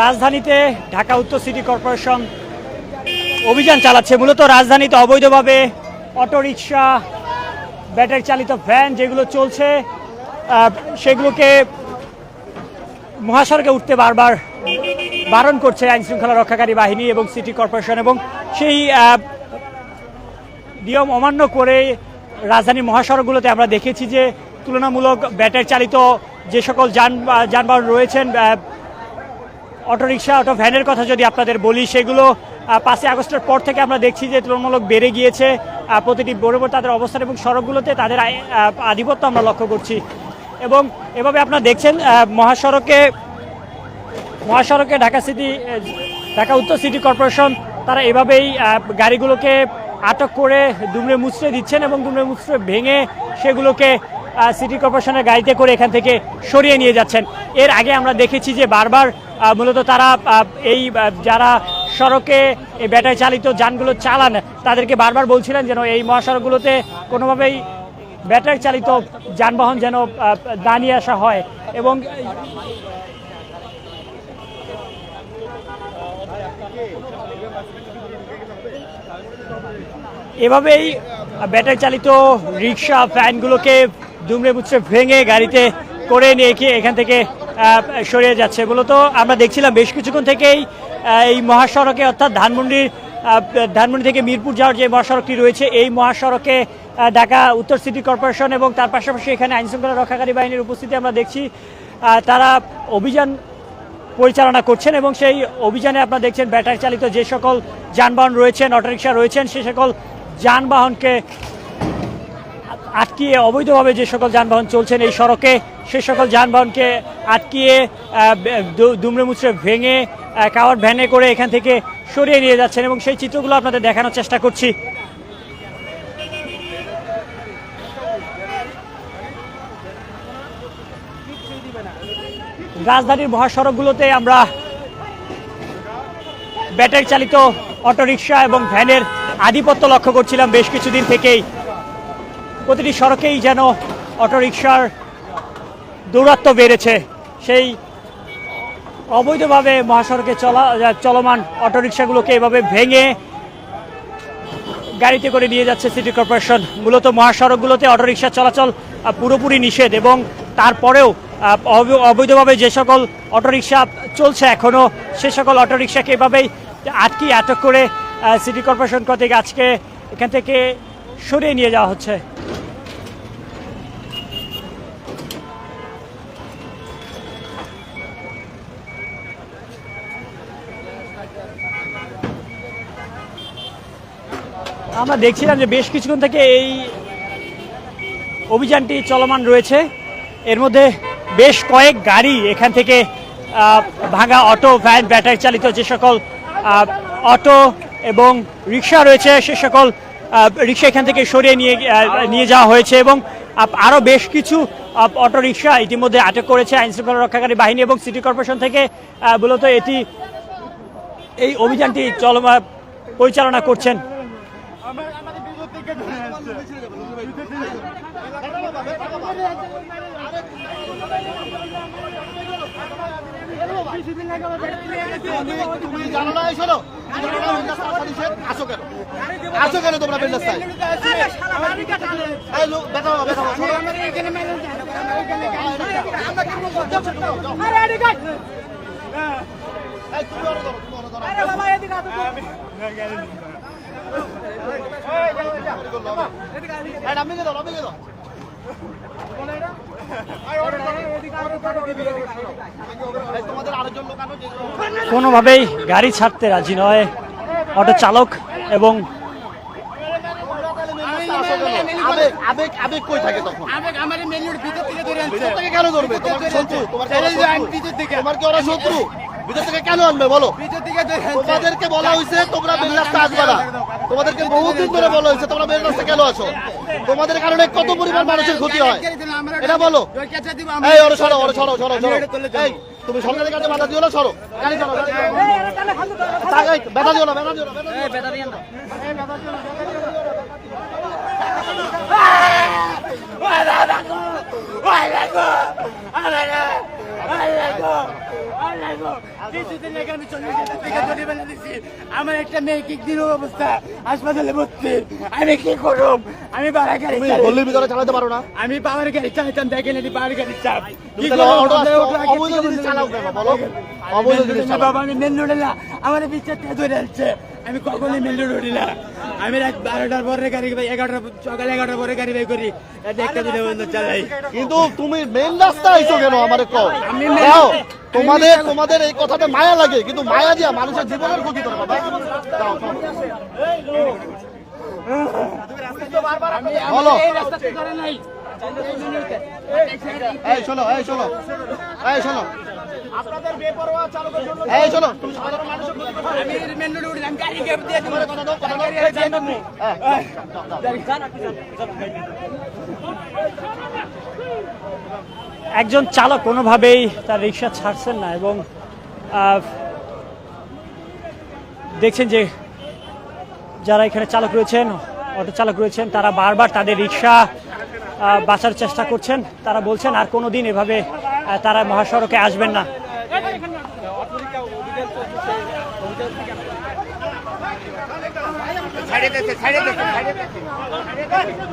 রাজধানীতে ঢাকা উত্তর city corporation অভিযান চালাচ্ছে। মূলত রাজধানীতে অবৈধভাবে অটোরিকশা ব্যাটারি চালিত ভ্যান যেগুলো চলছে সেগুলোকে মহাসড়কে উঠতে বারবার বারণ করছে আইন শৃঙ্খলা রক্ষাকারী বাহিনী এবং সিটি কর্পোরেশন এবং সেই নিয়ম অমান্য করে রাজধানীর মহাসড়কগুলোতে আমরা দেখেছি যে তুলনামূলক ব্যাটারি চালিত যে সকল যান যানবাহন রয়েছেন আহ, অটোরিকশা অটো ভ্যানের কথা যদি আপনাদের বলি সেগুলো পাঁচই আগস্টের পর থেকে আমরা দেখছি যে তুলনামূলক বেড়ে গিয়েছে। প্রতিটি বরাবর তাদের অবস্থান এবং সড়কগুলোতে তাদের আধিপত্য আমরা লক্ষ্য করছি। এবং এভাবে আপনারা দেখছেন মহাসড়কে মহাসড়কে ঢাকা সিটি ঢাকা উত্তর সিটি কর্পোরেশন তারা এভাবেই গাড়িগুলোকে আটক করে দুমড়ে মুচড়ে দিচ্ছেন এবং দুমড়ে মুচড়ে ভেঙে সেগুলোকে সিটি কর্পোরেশনের গাড়িতে করে এখান থেকে সরিয়ে নিয়ে যাচ্ছেন। এর আগে আমরা দেখেছি যে বারবার মূলত তারা এই যারা সড়কে ব্যাটারি চালিত যানগুলো চালান, তাদেরকে বারবার বলছিলেন যেন এই মহাসড়কগুলোতে কোনোভাবেই ব্যাটারি চালিত যানবাহন যেন দাঁড়িয়ে আসা হয়। এবং এভাবেই ব্যাটারি চালিত রিক্সা ভ্যানগুলোকে দুমড়ে মুচড়ে ভেঙে গাড়িতে করে নিয়ে গিয়ে এখান থেকে সরিয়ে যাচ্ছে। মূলত আমরা দেখছিলাম বেশ কিছুক্ষণ থেকেই এই মহাসড়কে, অর্থাৎ ধানমন্ডির ধানমন্ডি থেকে মিরপুর যাওয়ার যে মহাসড়কটি রয়েছে, এই মহাসড়কে ঢাকা উত্তর সিটি কর্পোরেশন এবং তার পাশাপাশি এখানে আইনশৃঙ্খলা রক্ষাকারী বাহিনীর উপস্থিতি আমরা দেখছি। তারা অভিযান পরিচালনা করছেন এবং সেই অভিযানে আপনারা দেখছেন ব্যাটারি চালিত যে সকল যানবাহন রয়েছেন অটোরিকশা রয়েছেন, সে সকল যানবাহনকে আটকিয়ে, অবৈধভাবে যে সকল যানবাহন চলছেন এই সড়কে, সে সকল যানবাহনকে আটকিয়ে দুমড়ে মুচড়ে ভেঙে কাওয়ার ভ্যানে করে এখান থেকে সরিয়ে নিয়ে যাচ্ছেন এবং সেই চিত্রগুলো আপনাদের দেখানোর চেষ্টা করছি। রাজধানীর মহাসড়কগুলোতে আমরা ব্যাটারি চালিত অটোরিকশা এবং ভ্যানের আধিপত্য লক্ষ্য করছিলাম বেশ কিছুদিন থেকেই। প্রতিটি সড়কেই যেন অটোরিকশার দৌরাত্ম্য বেড়েছে। সেই অবৈধভাবে মহাসড়কে চলা, চলমান অটোরিকশাগুলোকে এভাবে ভেঙে গাড়িতে করে নিয়ে যাচ্ছে সিটি কর্পোরেশন। মূলত মহাসড়কগুলোতে অটোরিকশা চলাচল পুরোপুরি নিষেধ এবং তারপরেও অবৈধভাবে যে সকল অটোরিকশা চলছে এখনও সে সকল অটোরিকশাকে এভাবেই আটকে, আটক করে সিটি কর্পোরেশন কর্তৃক আজকে এখান থেকে সরিয়ে নিয়ে যাওয়া হচ্ছে। আমরা দেখছিলাম যে বেশ কিছুক্ষণ থেকে এই অভিযানটি চলমান রয়েছে। এর মধ্যে বেশ কয়েক গাড়ি এখান থেকে ভাঙা অটো, ভ্যান, ব্যাটারি চালিত যে সকল অটো এবং রিক্সা রয়েছে, সে সকল রিক্সা এখান থেকে সরিয়ে নিয়ে নিয়ে যাওয়া হয়েছে এবং আরও বেশ কিছু অটো রিক্সা ইতিমধ্যে আটক করেছে আইন শৃঙ্খলা রক্ষাকারী বাহিনী এবং সিটি কর্পোরেশন থেকে মূলত এটি, এই অভিযানটি চলমান পরিচালনা করছেন। তুমি জানো না বিন্দাস আসা কেন? আসো কেন তোমরা বিন্দাস্তায় আরে বাবা, এদিকে কোনোভাবেই গাড়ি ছাড়তে রাজি নয় অটো চালক এবং আবেগ, আবেগ, কই থাকে তখন? আবেগ আমার মেনুর ভিতর থেকে ধরে আনছে ভিতর থেকে কেন ধরবে? তোমার শত্রু? তোমার কি ওরা শত্রু? ভিতর থেকে কেন আনবে বলো তোমাদেরকে বলা হয়েছে তোমরা বেল রাস্তা আসবে না তোমাদেরকে বহুদিন ধরে বলা হয়েছে তোমরা বেল রাস্তা কেন আসো তোমাদের কারণে কত পরিমাণ মানুষের ক্ষতি হয় এটা বলো এই ওরে সরো ওরে সরো সরো সরো এই তুমি সরকারের কাছে বাধা দিও না সরো গাড়ি ফালতু টানে, ফালতু। এই, ব্যথা দিও না ব্যথা দিও না ব্যথা দিও না। কিছুদিন আগে আমি চল্লিশ হাজার টাকা জরিমানা দিছি আমার একটা মেয়ে কিক দিন অবস্থা? হাসপাতালে ভর্তি। আমি কি করব আমি বাড়া গাড়ি গল্লির ভিতরে চালাতে পারো না। আমি পাওয়ার গাড়ি চাইতাম দেখেন এটি পাওয়ার গাড়ি চাপ। মেন আমার বিচার ধরে আসছে আমি কখনোই মেন রোড উঠি না। আমি রাত বারোটার পরে গাড়ি ভাই এগারোটা সকাল এগারোটার পরে গাড়ি বের করি। একটা দুটো পর্যন্ত চালাই। কিন্তু তুমি মেন রাস্তা আইছো কেন আমারে কও? আমি তোমাদের তোমাদের এই কথাতে মায়া লাগে কিন্তু মায়া দিয়া মানুষের জীবনের ক্ষতি করে বাবা। বলো। এই রাস্তাতে ধরে নাই। এই শোনো। এই শোনো এই শোনো এই তুমি সাধারণ মানুষের ক্ষতি করছ। আমি মেন রোডে উঠি আমি গাড়ি গ্যাপ দিয়ে দেবো কথা দাও, কথা দাও। আর যাই না। হ্যাঁ, একজন চালক কোনোভাবেই তার রিক্সা ছাড়ছেন না এবং দেখছেন যে যারা এখানে চালক রয়েছেন অটো চালক রয়েছেন তারা বারবার তাদের রিক্সা বাঁচার চেষ্টা করছেন তারা বলছেন আর কোনো দিন এভাবে তারা মহাসড়কে আসবেন না ছাড়ে দিতে ছাড়ে দিতে ছাড়ে দিতে ছাড়ে দিতে